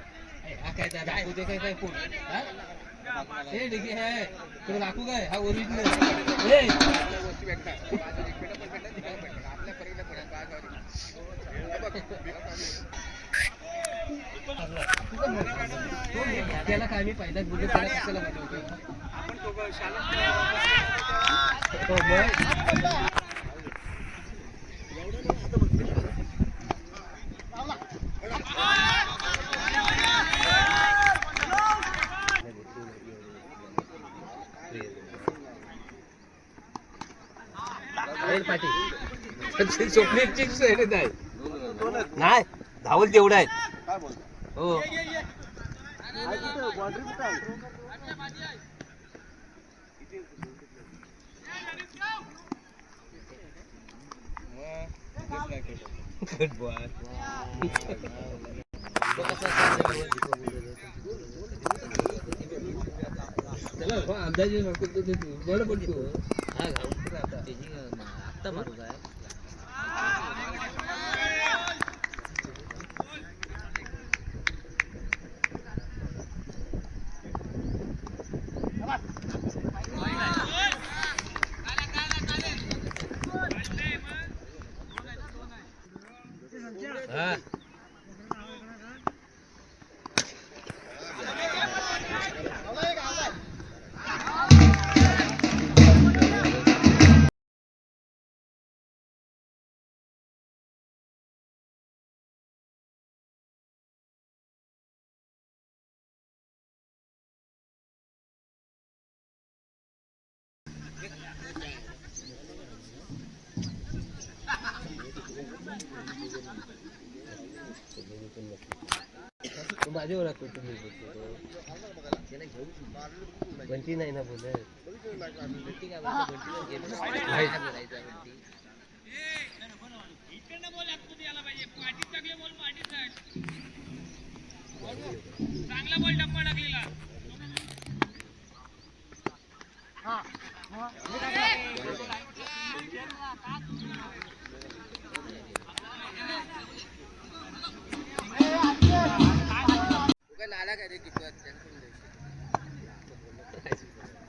दाखवू दे काय काय फोन हे डिगी आहे तुला दाखवू काय हा ओरिजिनल त्याला काय मी पहिलाच बोलतो त्याला कशाला पाहिजे होतं? हो, मग. अनिल पाटील स्वप्नीलची सोयरीच आहे. नाही धावल तेवढं आहेत हो. गुड बॉय चला हो, अंदाजे नको तो ते बरं पडतो. हा घालून आता आत्ता मारू काय? माझ्यावर राखतो तुम्ही बंटी नाही ना बोलत बंटी काय बोलतो? बंटीला गेम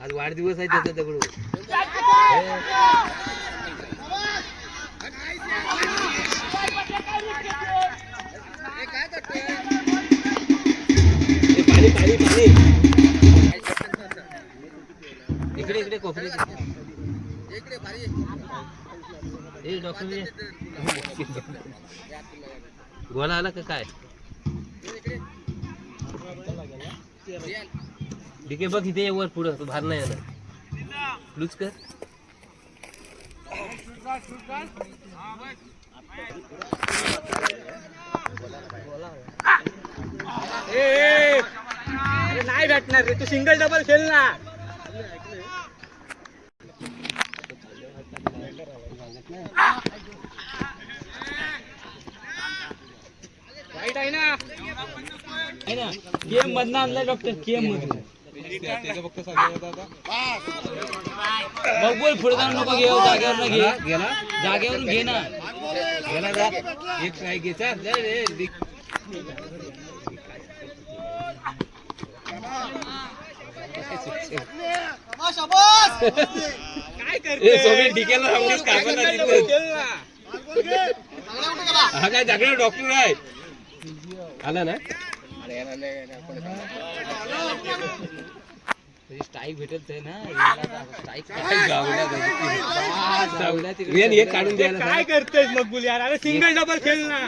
आज वाढदिवस आहे त्याचा दगडू. इकडे पाणी पाणी पाणी इकडे इकडे ए डॉक्टर गोळा आला का काय? डिके बघ इथे वर पुढं भार नाही आला. लूज कर. नाही भेटणार रे तू सिंगल डबल खेळ ना वाईट आहे ना आहे ना केम मधनं आणलाय डॉक्टर केम मधून बघ बोल पुढे जाऊन नको घे जागेवर ना घे गेला जागेवरून घे ना गेला जा एक ट्राय घे चल, जा हा काय जागरण डॉक्टर आहे? आला ना? स्ट्राईक भेटत आहे ना. स्ट्राईक हे काढून द्यायला काय करतेस मग यार? अरे सिंगल डबल खेळ ना.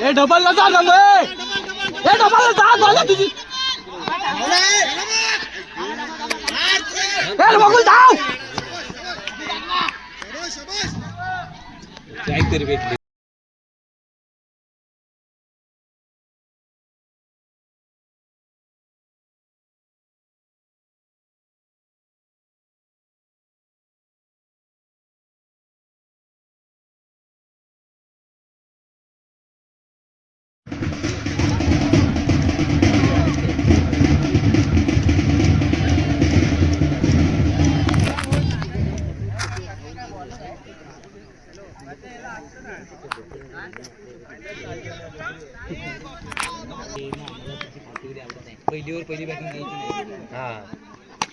हे डबल ला जा ना मग. हे डबल जा झालं तुझी हे बघू जाऊ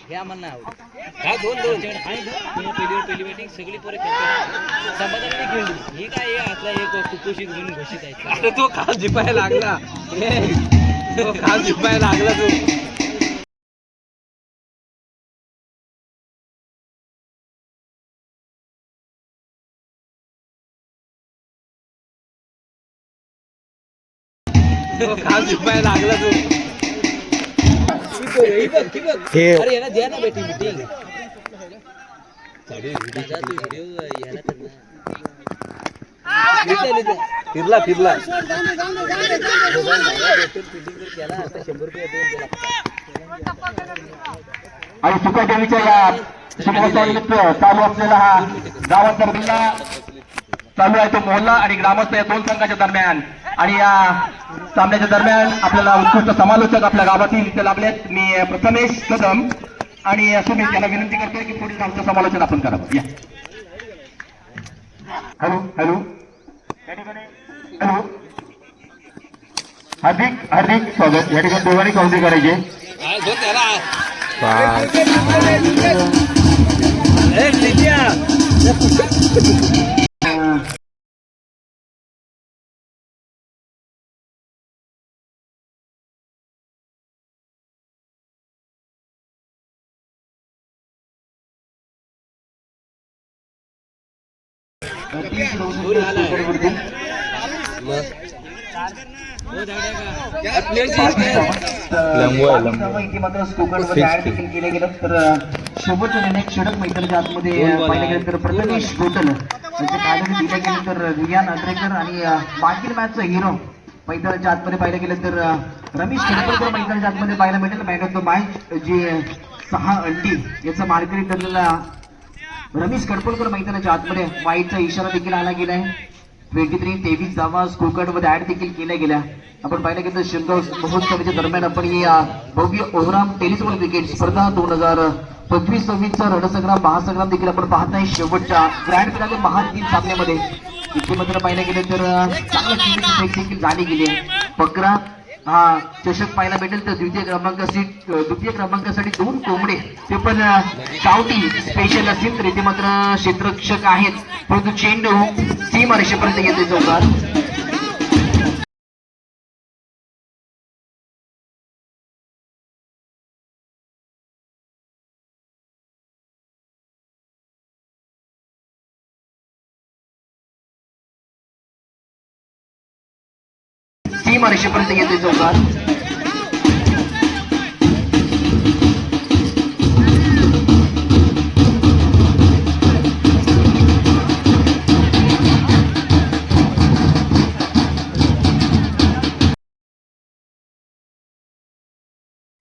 हे आम्हाला नाही आवडत. काय दोन दोन? आहे पहिलीवर पहिली बॅटिंग सगळी पोरं समाधानाने खेळली ही काय असला एक कुपोषित म्हणून घोषित आहे. अरे तो काल जिपायला लागला. तो काल जिपायला लागला तो. तो काल जिपायला लागला तो. हे. फिरला फिरला. आणि सुकादेवीच्या या शुभमहोत्सवानिमित्त चालू असलेला हा गावात चालू आहे तो मोहल्ला आणि ग्रामस्थ या दोन संघाच्या दरम्यान आणि या सामन्याच्या दरम्यान आपल्याला उत्कृष्ट समालोचक आपल्या गावातील इथे लाभलेत. मी प्रथमेश कदम आणि सुमित यांना विनंती करतोय की पुढील आमचं समालोचन आपण करावं. या. Hello hello. हॅलो. हार्दिक हार्दिक स्वागत. या ठिकाणी दोघांनी काउंटरी करायचे. केले गेलं तर सोबतच अनेक षडक मैत्रीच्या आतमध्ये पाहिलं गेलं तर प्रथमेश गोटल याचे काय जरी दिलं गेलं तर रियान अद्रेकर आणि मागील मॅचचा हिरो मैदानाच्या आतमध्ये पाहिलं गेलं तर रमेश खेडकर मैदानाच्या आतमध्ये पाहायला मिळेल. मॅन ऑफ द मॅच जे सहा अंडी याचा मार्केट ठरलेला रमेश कडकोलकर मैदानाच्या आतमध्ये वाईटचा इशारा देखील आला गेलाय ट्वेंटी थ्री तेवीस धावा स्कोरमध्ये ऍड देखील केल्या गेल्या. आपण पाहिलं गेलं शिंगाव महोत्सवाच्या दरम्यान आपण ही भव्य ओव्हराम टेनिसबॉल क्रिकेट स्पर्धा दोन हजार पंचवीस सव्वीसचा रणसंग्राम महासंग्राम देखील आपण पाहताय शेवटच्या ग्रँड फिनाले महान सामन्यामध्ये. इथे मात्र पाहिलं गेलं तर चांगलं देखील झाली गेली आहे. पकरा हा चषक पाहायला भेटेल तर द्वितीय क्रमांकासाठी द्वितीय क्रमांकासाठी दोन कोंबडे. ते पण अं, गावठी स्पेशल असतील तर इथे मात्र क्षेत्ररक्षक आहेत. परंतु चेंडू सीमा रेषेपर्यंत येते चौकार सीमा रेषेपर्यंत येते चौकार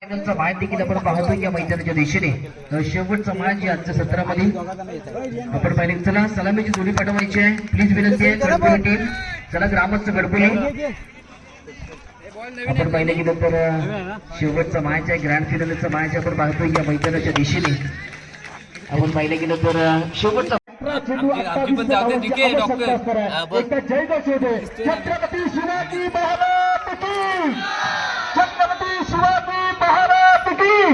फायनलचा देखील आपण पाहतोय या मैदानाच्या दिशेने. शेवटचा मॅच आहे आजच्या सत्रामध्ये. आपण पाहिले चला सलामीची दोन्ही पाठवायची आहे. प्लीज विनंती आहे टीम चला ग्रामस्थ कडकोली आपण पाहिलं गेलं तर अ, शेवटचा मॅच आहे ग्रँड फिनालचा मॅच आपण पाहतोय या मैदानाच्या दिशेने. आपण पाहिलं गेलं तर अ, शेवटचा. हा. छत्रपती शिवाजी महाराज की छत्रपती शिवाजी महाराज की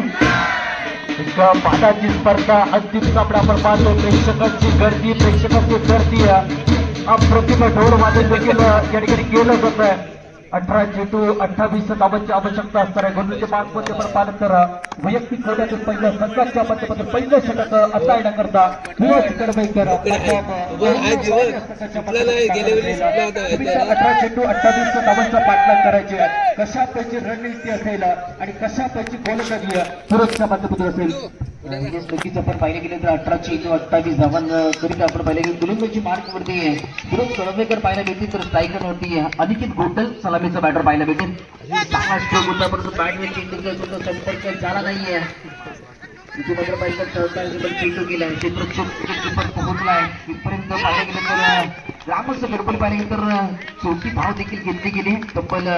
एक पाटाची स्पर्धा अंतिम सामना आपण पाहतो. प्रेक्षकांची गर्दी प्रेक्षकांची गर्दी अप्रतिम ढोल वादन देखील या ठिकाणी केलं जात आहे. अठरा चेटू अठ्ठावीस धावांची आवश्यकता असणार आहे गुरुचे पाच मध्ये पण पालन करा. वैयक्तिक खेळातून पहिलं संघाच्या माध्यमातून पहिलं षटक आता येण्याकरता कडवेकर अठरा चेंडू अठ्ठावीस धावांचा पाठलाग करायचे कशा पैकी रणनीती असेल आणि कशा पैकी गोलंदाजी सुरक्षा माध्यमातून असेल? नक्कीच आपण पाहिलं गेलं तर अठरा चेंडू अठ्ठावीस धावां करिता आपण पाहिलं गेलं. गोलंदाजी मार्कवरती फिरोज कडवेकर पाहायला भेटतील तर स्ट्रायकरवरती अनिकेत गोटल सलामीचा बॅटर पाहायला भेटेल चांगला स्ट्रोक होता परंतु चेंडूचा सुद्धा संपर्क झाला नाहीये इथे मात्र तर सहकार्य चेंडू गेलाय क्षेत्रक्षक पोहोचलाय इथपर्यंत पाहिलं गेलं तर ग्रामस्थ गडबड पाहिलं तर चौथी धाव देखील घेतली गेली तब्बल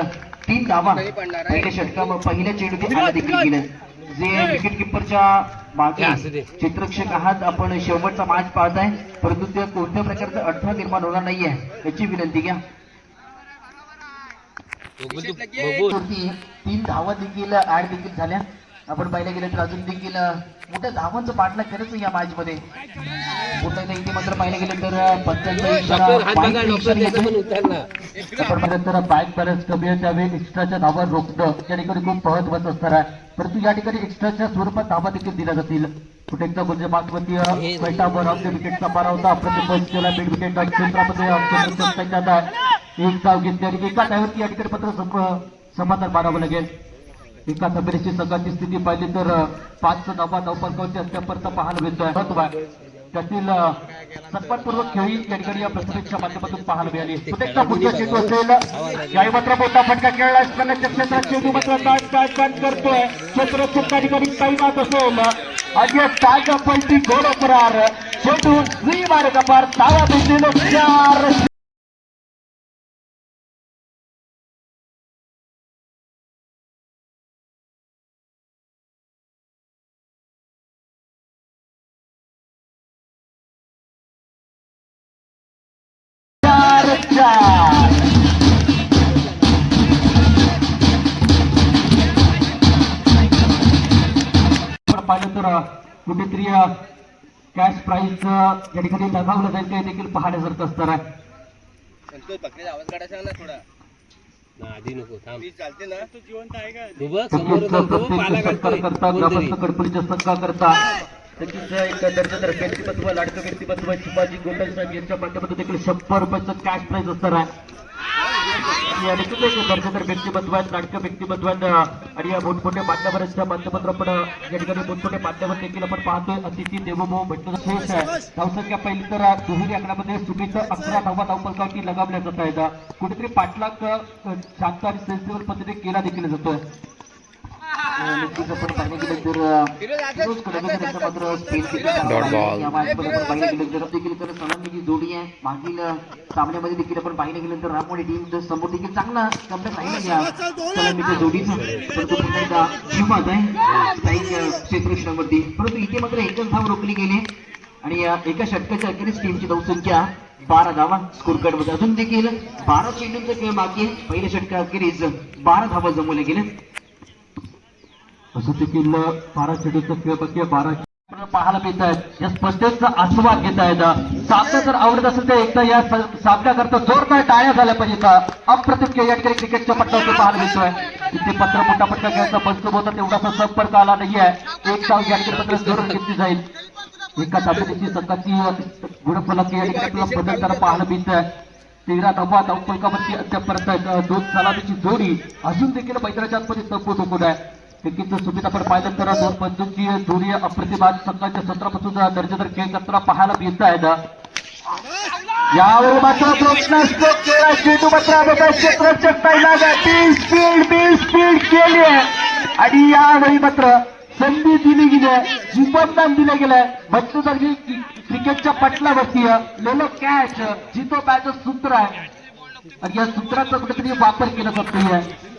तीन धावा पहिल्या षटका पहिल्या चेंडू देखील गेलं जे विकेट किपरच्या हे मागे. चित्रक्षक आहात आपण शेवटचा मॅच पाहताय परंतु ते कोणत्या प्रकारचा अडथळा निर्माण होणार नाहीये याची विनंती घ्या तीन धावा देखील ऍड देखील झाल्या. आपण पाहिलं गेलं तर अजून देखील मोठ्या धावांचं पाठला करत या मॅच मध्ये इथे मात्र पाहिलं गेलं तर तर बॅक बॅलन्स कमी त्यावेळी एक्स्ट्राच्या धावा रोखणं या ठिकाणी खूप महत्वाचं असणार आहे. परंतु या ठिकाणी एक्स्ट्राच्या स्वरूपात धावा देखील दिल्या जातील. कुठे एकदा म्हणजे मागवती विकेटचा मारा होता. प्रतिबंध केला मिड विकेट क्षेत्रामध्ये चंद्रचंद त्यांच्यात एक धाव घेतली आणि एका धाववरती या ठिकाणी पत्र संप- समाधान मारावं लागेल. एका तबेरीची संघाची स्थिती पाहिली तर पाच धावा धावपंकावरती अद्यापर्यंत पाहायला मिळतोय. महत्त्व आहे. त्यातील अं, सन्मानपूर्वक खेळी या ठिकाणी या प्रसंगाच्या माध्यमातून पाहायला मिळाली. पुढचा पुढचा चेंडू असेल. याही मात्र मोठा फटका खेळला असताना क्षेत्रात चेंडू मात्र काट काट काट करतोय? क्षेत्र त्या ठिकाणी काही मात असेल अजय ताजा पलटी गोड फरार चेंडू श्री मार्ग पार ताळा भेटेल चार चार आपण पाहिलं तर अं, कुठेतरी कॅश प्राईज या ठिकाणी लगावलं जाईल ते देखील पाहण्यासारखं असणार आहे. संतोष बकरीचा आवाज काढायचा ना थोडा. आधी नको थांब. वीज चालते ना. तू काढतोय. करता कोणतरी. ग्रामस्थ कडपडीच्या संघा करता. नक्कीच एक दर्जेदार व्यक्तिमत्व लाडकं व्यक्तिमत्व शिवाजी गोंडल साहेब यांच्या माध्यमातून देखील शंभर रुपयाचं कॅश प्राईज असणार आहे. आणि या नक्कीच एक दर्जेदार व्यक्तिमत्व आहेत लाडकं व्यक्तिमत्व आहेत. आणि या मोठमोठ्या मान्यवरांच्या माध्यमातून आपण या ठिकाणी मोठमोठे मान्यवर देखील आपण पाहतोय. अतिथी देवभाऊ भेटणं शेष आहे. धावसंख्या पहिली तर दुहेरी आकड्यामध्ये चुकीचं अकरा धावा धावपलकावरती लगावल्या जात आहेत. कुठेतरी पाठलाग शांत आणि सेन्सिबल पद्धतीने केला देखील जातोय. जोडी आहे मागील सामन्यामध्ये देखील आपण पाहिलं गेलं तर रामोडी टीम समोर देखील चांगला कमबॅक राहिला या सलामीच्या जोडीचा परंतु पुन्हा आहे परंतु इथे मात्र एकच धाव रोखली गेली. आणि एका षटकाच्या अखेरीस टीमची धावसंख्या बारा धावा स्कोर कार्डमध्ये अजून देखील बारा चेंडूंचा खेळ बाकी पहिल्या षटका अखेरीस बारा धावा जमवल्या गेल्या तसं ते किल्ल चेडूचा खेळ बाकी आहे, पाहायला मिळत आहेत. या स्पर्धेचा आस्वाद घेत आहेत सामना जर आवडत असेल तर एकदा या स- सामन्याकरता जोरदार टाळ्या झाल्या पाहिजेत. अप्रतिम खेळ या ठिकाणी क्रिकेटच्या पट्ट्यावरती पाहायला मिळतोय. तिथे पत्र मोठा पट्टा घ्यायचा पंच होता तेवढासा संपर्क आला नाही आहे एक डाव या ठिकाणी पत्र जोरून घेतली जाईल. एका ताब्याची संघाची गुणफलक या ठिकाणी बदल बदलताना पाहायला मिळत आहे तेरा धावा धावपलकावरती अद्यापर्यंत आहेत. दोन सलामीची जोडी अजून देखील मैदानाच्या आतमध्ये तंबू ठोकून आहे. क्रिकेटचं सुमित आपण पाहिलं तर दोन पंचांची जोडी अप्रतिम संघाच्या सत्रापासून दर्जेदार खेळ करताना पाहायला मिळत आहेत. यावेळी मात्र प्रोत्साहक केला. चेंडू मात्र अगोदर क्षेत्राच्या पहिला बी स्पीड बी स्पीड केली आहे. आणि यावेळी मात्र संधी दिली गेली आहे. जीवनदान दिलं गेलंय म्हटलं तर की क्रिकेटच्या पटलावरती लेलो कॅच जितो बॅच सूत्र आहे. आणि या सूत्राचा कुठेतरी वापर केला जातो आहे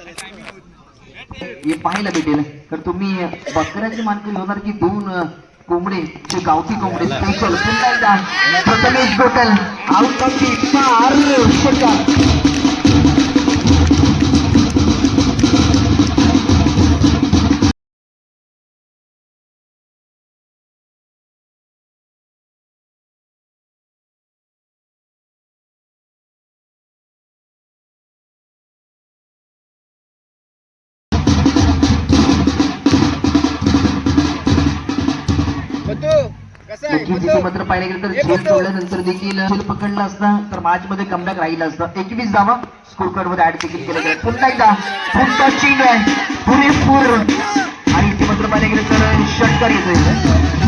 पाहायला भेटेल. तर तुम्ही बकऱ्याची मानकरी होणार की दोन कोंबडे? जे गावठी कोंबडे. स्पेशल पुन्हा एकदा Prathamesh Gotal. Out of the चार इथे मात्र पाहिलं गेलं तर झेल सोडल्यानंतर देखील झेल पकडला असता तर मॅच मध्ये कमबॅक राहिला असता. एकवीस धावा स्कोर कार्डमध्ये ऍड देखील केलं गेलं. पुन्हा एकदा पुन्हा चीन आहे पुरेपूर आणि इथे मात्र पाहिलं गेलं तर षटकार येतोय.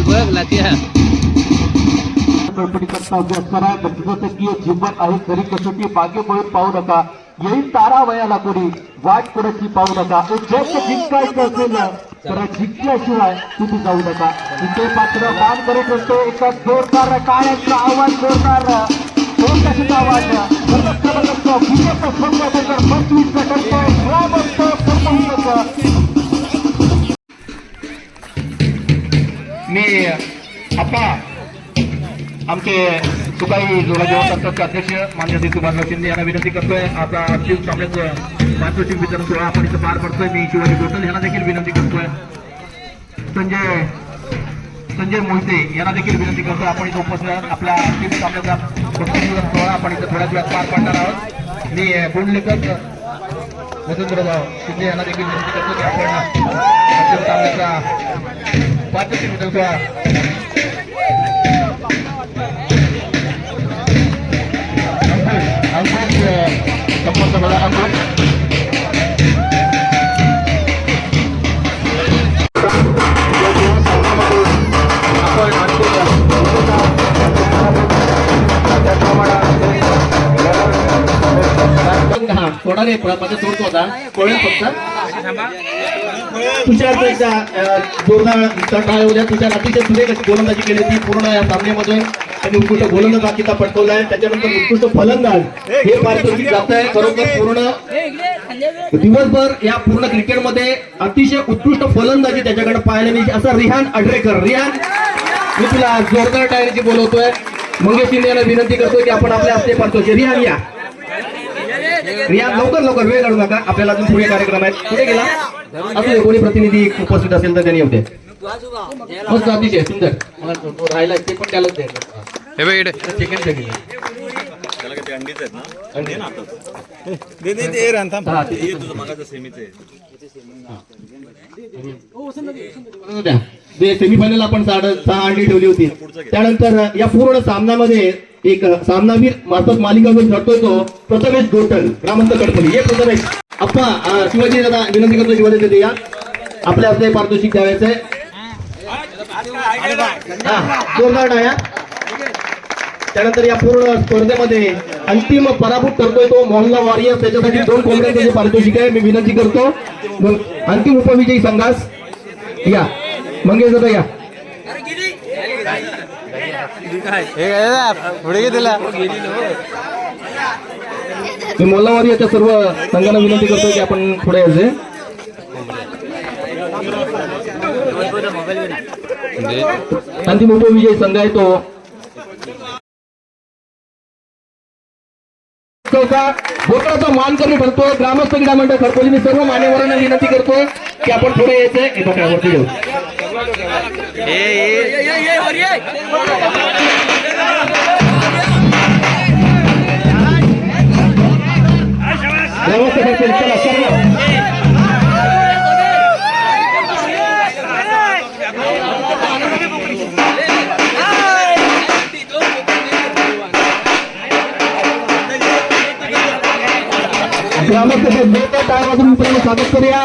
त्याच्या बघ लात्या गटकीय जीवन आहे खरी कसोटी मागे पाहू नका. येईल तारा वयाला कोणी वाट कोणाची पाहू नका. जग जिंकायचं असेल तर जिंकल्याशिवाय तुम्ही जाऊ नका. इथे पात्र काम करत असतो. एका जोरदार काळ्याचा आवाज जोरदार. जोरदार आवाज सर्वत्र असतो विजेता तर पंचवीस टक्के मी आपा आमचे सुकाई जोराजेवा संस्थाचे अध्यक्ष मान्य श्री सुभाषराव शिंदे यांना विनंती करतोय. आपला शिव सामन्याचं पारितोषिक वितरण सोहळा आपण इथं पार पडतोय. मी शिवाजी गोटल यांना देखील विनंती करतोय. संजय संजय मोहिते यांना देखील विनंती करतोय. आपण इथं उपस्थित आपला शिव सामन्याचा पारितोषिक वितरण सोहळा आपण इथं थोड्याच वेळात पार पाडणार आहोत. मी गुणलेखक वसंतराव शिंदे यांना देखील विनंती करतो की आपण शिव सामन्याचा पारितोषिक वितरण सोहळा अंकुश संपर्क बघा अंकुश हा थोडा रे माझा सोडतो होता कळेल फक्त तुषार एकदा जोरदार चढ उद्या तुषार अतिशय सुरेख अशी गोलंदाजी केली होती पूर्ण या सामन्यामध्ये. त्यांनी उत्कृष्ट गोलंदाज हा किताब पटकवलाय त्याच्यानंतर उत्कृष्ट फलंदाज हे पारितोषिक जात आहे. खरोखर पूर्ण दिवसभर या पूर्ण क्रिकेटमध्ये अतिशय उत्कृष्ट फलंदाजी त्याच्याकडे पाहायला मिळते असं रिहान अड्रेकर रिहान मी तुला जोरदार टायरची बोलवतोय. मंगेश शिंदे यांना विनंती करतोय की आपण आपल्या हस्ते पाडतोय रिहान या. रियाज लवकर लवकर वेळ काढू नका. आपल्याला अजून पुढे कार्यक्रम आहेत. कुठे गेला? असू दे कोणी प्रतिनिधी उपस्थित असेल तर त्यांनी होते मस्त अतिशय सुंदर. राहिला ते पण त्यालाच सेमीफायनल आपण साड- सहा अंडी ठेवली होती. त्यानंतर या पूर्ण सामन्यामध्ये एक सामनावीर मार्फत मालिका जो तो प्रथमेश गोटल ग्रामस्थ कडपली. हे प्रथमेश. अप्पा शिवाजी दादा विनंती करतो शिवाजी दादा या. आपल्या हस्ते पारितोषिक द्यावायचं आहे जोरदार डाया. त्यानंतर या पूर्ण स्पर्धेमध्ये अंतिम पराभूत करतोय तो मोहल्ला वॉरियर. त्याच्यासाठी दोन कोंबड्यांचं जे पारितोषिक आहे मी विनंती करतो. अंतिम उपविजयी संघास या. मंगेश दादा या. पुढे दिला मी मोहल्ला याच्या सर्व संघाला विनंती करतो की आपण पुढे यायचे अंतिम उपविजयी संघ आहे तो. बोकडाचा मान कमी भरतो ग्रामस्थ क्रीडा मंडळ खरपोली मी सर्व मान्यवरांना विनंती करतो की आपण पुढे यायचंय हे बघा वरती घेऊ ग्रामस्थ खरपोली चला सर्व ग्रामस्थ टाळ्या वाजवून स्वागत करूया.